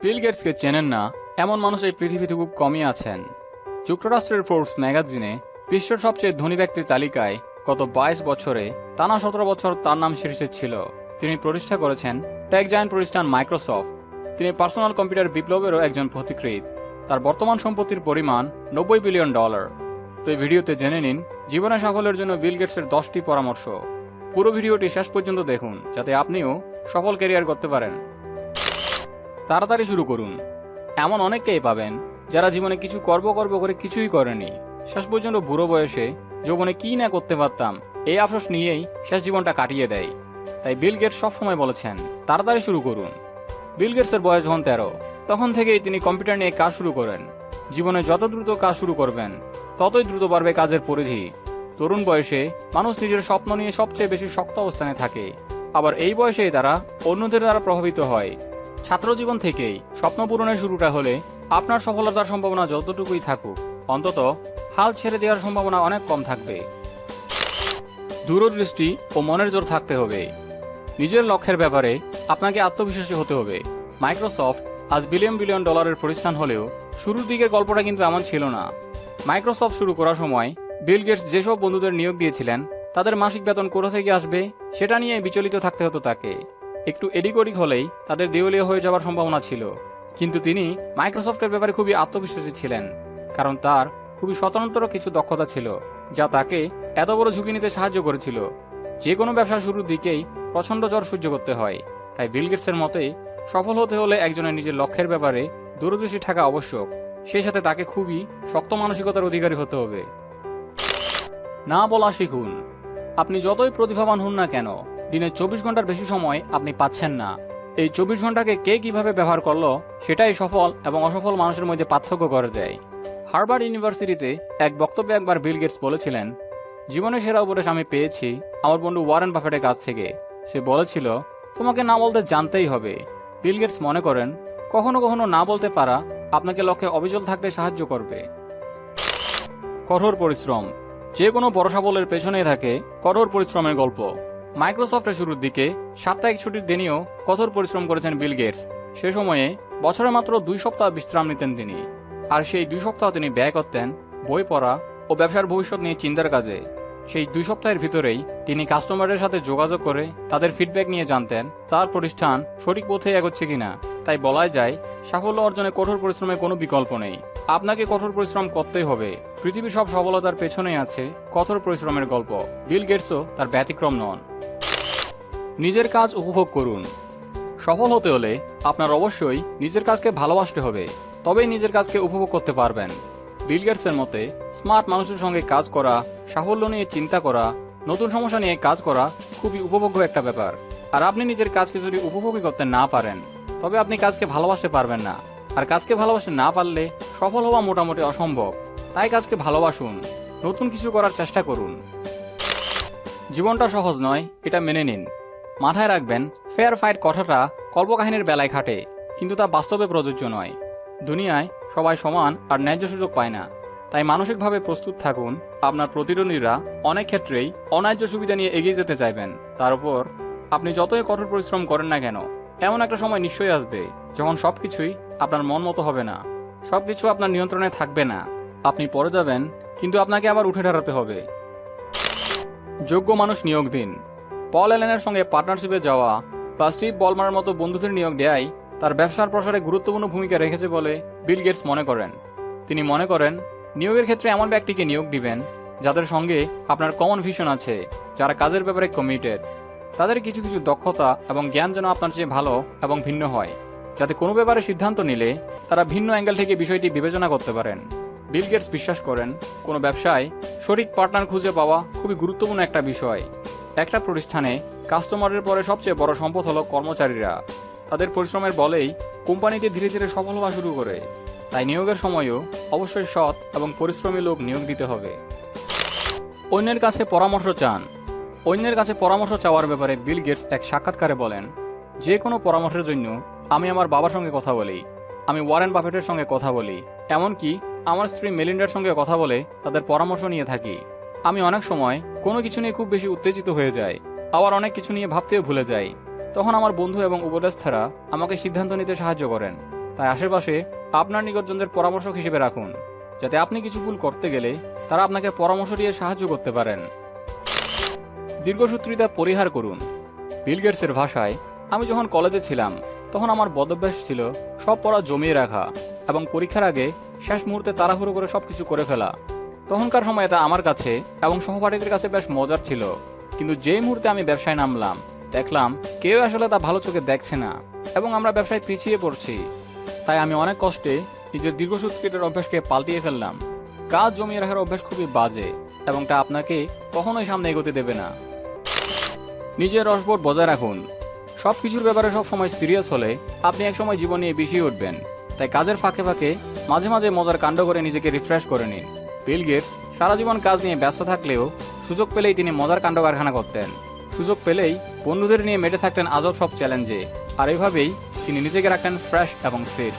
বিল গেটসকে চেনেন না, এমন মানুষ এই পৃথিবীতে খুব কমই আছেন। যুক্তরাষ্ট্রের ফোর্বস ম্যাগাজিনে বিশ্বের সবচেয়ে ধনী ব্যক্তির তালিকায় গত বাইশ বছরে টানা সতেরো বছর তার নাম শীর্ষে ছিল। তিনি প্রতিষ্ঠা করেছেন টেক জায়ান্ট প্রতিষ্ঠান মাইক্রোসফট তিনি পার্সোনাল কম্পিউটার বিপ্লবেরও একজন পথিকৃৎ। তার বর্তমান সম্পত্তির পরিমাণ নব্বই বিলিয়ন ডলার। তো এই ভিডিওতে জেনে নিন, জীবনে সাফল্যের জন্য বিল গেটসের দশটি পরামর্শ। পুরো ভিডিওটি শেষ পর্যন্ত দেখুন, যাতে আপনিও সফল ক্যারিয়ার করতে পারেন। তাড়াতাড়ি শুরু করুন। এমন অনেককেই পাবেন, যারা জীবনে কিছু কর্ম কর্ম করে কিছুই করেনি। শেষ পর্যন্ত বুড়ো বয়সে যৌবনে কি না করতে পারতাম, এই আফসোস নিয়েই শেষ জীবনটা কাটিয়ে দেয়। তাই বিল গেটস সবসময় বলেছেন, তাড়াতাড়ি শুরু করুন। বিল গেটসের বয়স যখন তেরো, তখন থেকেই তিনি কম্পিউটার নিয়ে কাজ শুরু করেন। জীবনে যত দ্রুত কাজ শুরু করবেন, ততই দ্রুত বাড়বে কাজের পরিধি। তরুণ বয়সে মানুষ নিজের স্বপ্ন নিয়ে সবচেয়ে বেশি শক্ত অবস্থানে থাকে। আবার এই বয়সেই তারা অন্যদের দ্বারা প্রভাবিত হয়। ছাত্র জীবন থেকেই স্বপ্ন পূরণের শুরুটা হলে আপনার সফলতার সম্ভাবনা যতটুকুই থাকুক, অন্তত হাল ছেড়ে দেওয়ার সম্ভাবনা অনেক কম থাকবে। দূরদৃষ্টি ও মনের জোর থাকতে হবে। নিজের লক্ষ্যের ব্যাপারে আপনাকে আত্মবিশ্বাসী হতে হবে। মাইক্রোসফট আজ বিলিয়ন বিলিয়ন ডলারের প্রতিষ্ঠান হলেও শুরুর দিকের গল্পটা কিন্তু এমন ছিল না। মাইক্রোসফট শুরু করার সময় বিল গেটস যেসব বন্ধুদের নিয়োগ দিয়েছিলেন, তাদের মাসিক বেতন কোথা থেকে আসবে সেটা নিয়ে বিচলিত থাকতে হতো তাকে। একটু এদিক ওদিক হলেই তাদের দেউলিয়া হয়ে যাওয়ার সম্ভাবনা ছিল। কিন্তু তিনি মাইক্রোসফটের ব্যাপারে খুবই আত্মবিশ্বাসী ছিলেন, কারণ তার খুবই স্বতন্ত্র কিছু দক্ষতা ছিল, যা তাকে এত বড় ঝুঁকি নিতে সাহায্য করেছিল। যে কোনো ব্যবসা শুরুর দিকেই প্রচণ্ড জ্বর সহ্য করতে হয়, তাই বিল গেটসের মতে সফল হতে হলে একজনের নিজের লক্ষ্যের ব্যাপারে দূরদৃষ্টি থাকা আবশ্যক। সেই সাথে তাকে খুবই শক্ত মানসিকতার অধিকারী হতে হবে। না বলা শিখুন, আপনি যতই প্রতিভাবান হন না কেন দিনে চব্বিশ ঘণ্টার বেশি সময় আপনি পাচ্ছেন না। এই চব্বিশ ঘন্টাকে কে কীভাবে ব্যবহার করল, সেটাই সফল এবং অসফল মানুষের মধ্যে পার্থক্য করে দেয়। হার্ভার্ড ইউনিভার্সিটিতে এক বক্তব্যে একবার বিল গেটস বলেছিলেন, জীবনের সেরা উপদেশ আমি পেয়েছি আমার বন্ধু ওয়ারেন বাফেটের কাছ থেকে। সে বলেছিল, তোমাকে না বলতে জানতেই হবে। বিল গেটস মনে করেন, কখনো কখনো না বলতে পারা আপনাকে লক্ষ্যে অবিচল থাকতে সাহায্য করবে। কঠোর পরিশ্রম, যে কোনো বড় সাফল্যের পেছনেই থাকে কঠোর পরিশ্রমের গল্প। মাইক্রোসফটের শুরুর দিকে সাপ্তাহিক ছুটির দিনেও কঠোর পরিশ্রম করেছেন বিল গেটস। সে সময়ে বছরে মাত্র দুই সপ্তাহ বিশ্রাম নিতেন তিনি। আর সেই দুই সপ্তাহ তিনি ব্যয় করতেন বই পড়া ও ব্যবসার ভবিষ্যৎ নিয়ে চিন্তার কাজে। সেই দুই সপ্তাহের ভিতরেই তিনি কাস্টমারের সাথে যোগাযোগ করে তাদের ফিডব্যাক নিয়ে জানতেন, তার প্রতিষ্ঠান সঠিক পথে এগোচ্ছে কিনা। তাই বলাই যায় সাফল্য অর্জনে কঠোর পরিশ্রমের কোনো বিকল্প নেই। আপনাকে কঠোর পরিশ্রম করতেই হবে। পৃথিবীর সব সফলতার পেছনেই আছে কঠোর পরিশ্রমের গল্প। বিল গেটসও তার ব্যতিক্রম নন। নিজের কাজ উপভোগ করুন। সফল হতে হলে আপনার অবশ্যই নিজের কাজকে ভালোবাসতে হবে। তবেই নিজের কাজকে উপভোগ করতে পারবেন। বিল গেটসের মতে, স্মার্ট মানুষের সঙ্গে কাজ করা, সাফল্য নিয়ে চিন্তা করা, নতুন সমস্যা নিয়ে কাজ করা খুবই উপভোগ্য একটা ব্যাপার। আর আপনি নিজের কাজকে যদি উপভোগী করতে না পারেন তবে আপনি কাজকে ভালোবাসতে পারবেন না। আর কাজকে ভালোবাসতে না পারলে সফল হওয়া মোটামুটি অসম্ভব। তাই কাজকে ভালোবাসুন। নতুন কিছু করার চেষ্টা করুন। জীবনটা সহজ নয়, এটা মেনে নিন। মাথায় রাখবেন, ফেয়ার ফাইট কথাটা কল্পকাহিনীর বেলায় খাটে, কিন্তু তা বাস্তবে প্রযোজ্য নয়। দুনিয়ায় সবাই সমান আর ন্যায্য সুযোগ পায় না। তাই মানসিকভাবে প্রস্তুত থাকুন, আপনার প্রতিদ্বন্দ্বীরা অনেক ক্ষেত্রেই অন্যায্য সুবিধা নিয়ে এগিয়ে যেতে চাইবেন। তার উপর আপনি যতই কঠোর পরিশ্রম করেন না কেন এমন একটা সময় নিশ্চয়ই আসবে যখন সবকিছুই আপনার মন মতো হবে না। সবকিছু আপনার নিয়ন্ত্রণে থাকবে না। আপনি পরে যাবেন, কিন্তু আপনাকে আবার উঠে দাঁড়াতে হবে। যোগ্য মানুষ নিয়োগ দিন। পল এলেনের সঙ্গে পার্টনারশিপে যাওয়া বা স্টিভ বলমারের মতো বন্ধুদের নিয়োগ দেয় তার ব্যবসার প্রসারে গুরুত্বপূর্ণ ভূমিকা রেখেছে বলে বিল গেটস মনে করেন। তিনি মনে করেন, নিয়োগের ক্ষেত্রে এমন ব্যক্তিকে নিয়োগ দিবেন যাদের সঙ্গে আপনার কমন ভিশন আছে, যারা কাজের ব্যাপারে কমিটেড তাদের কিছু কিছু দক্ষতা এবং জ্ঞান যেন আপনার চেয়ে ভালো এবং ভিন্ন হয়, যাতে কোনো ব্যাপারে সিদ্ধান্ত নিলে তারা ভিন্ন অ্যাঙ্গেল থেকে বিষয়টি বিবেচনা করতে পারেন। বিল গেটস বিশ্বাস করেন, কোনো ব্যবসায় সঠিক পার্টনার খুঁজে পাওয়া খুবই গুরুত্বপূর্ণ একটা বিষয়। একটা প্রতিষ্ঠানে কাস্টমারের পরে সবচেয়ে বড় সম্পদ হলো কর্মচারীরা। তাদের পরিশ্রমের বলেই কোম্পানিটি ধীরে ধীরে সফল হওয়া শুরু করে। তাই নিয়োগের সময়ও অবশ্যই সৎ এবং পরিশ্রমী লোক নিয়োগ দিতে হবে। অন্যের কাছে পরামর্শ চান অন্যের কাছে পরামর্শ চাওয়ার ব্যাপারে বিল গেটস এক সাক্ষাৎকারে বলেন, যে কোনো পরামর্শের জন্য আমি আমার বাবার সঙ্গে কথা বলি, আমি ওয়ারেন বাফেটের সঙ্গে কথা বলি, এমনকি আমার স্ত্রী মেলিন্ডার সঙ্গে কথা বলে তাদের পরামর্শ নিয়ে থাকি। আমি অনেক সময় কোনো কিছু নিয়ে খুব বেশি উত্তেজিত হয়ে যাই, আবার অনেক কিছু নিয়ে ভাবতেও ভুলে যাই। তখন আমার বন্ধু এবং উপদেষ্টারা আমাকে সিদ্ধান্ত নিতে সাহায্য করেন। তাই আশেপাশে আপনার নিকটজনদের পরামর্শক হিসেবে রাখুন, যাতে আপনি কিছু ভুল করতে গেলে তারা আপনাকে পরামর্শ দিয়ে সাহায্য করতে পারেন। দীর্ঘসূত্রিতা পরিহার করুন। বিল গেটসের ভাষায়, আমি যখন কলেজে ছিলাম, তখন আমার বদভ্যাস ছিল সব পড়া জমিয়ে রাখা এবং পরীক্ষার আগে শেষ মুহূর্তে তাড়াহুড়ো করে সব কিছু করে ফেলা। তখনকার সময় এটা আমার কাছে এবং সহপাঠীদের কাছে বেশ মজার ছিল। কিন্তু যেই মুহূর্তে আমি ব্যবসায় নামলাম, দেখলাম কেউ আসলে তা ভালো চোখে দেখছে না এবং আমরা ব্যবসায় পিছিয়ে পড়ছি। তাই আমি অনেক কষ্টে নিজের দীর্ঘসূত্রিতার অভ্যাসকে পাল্টিয়ে ফেললাম। কাজ জমিয়ে রাখার অভ্যাস খুবই বাজে এবং তা আপনাকে কখনোই সামনে এগোতে দেবে না। নিজের রসবোধ বজায় রাখুন। সব কিছুর ব্যাপারে সব সময় সিরিয়াস হলে আপনি একসময় জীবন নিয়ে বেশি উঠবেন। তাই কাজের ফাঁকে ফাঁকে, মাঝে মাঝে মজার কাণ্ড করে নিজেকে রিফ্রেশ করে নিন। বিল গেটস সারা জীবন কাজ নিয়ে ব্যস্ত থাকলেও সুযোগ পেলেই তিনি মজার কাণ্ড কারখানা করতেন। সুযোগ পেলেই বন্ধুদের নিয়ে মেটে থাকতেন আজব সব চ্যালেঞ্জে আর এভাবেই তিনি নিজেকে রাখতেন ফ্রেশ এবং ফিট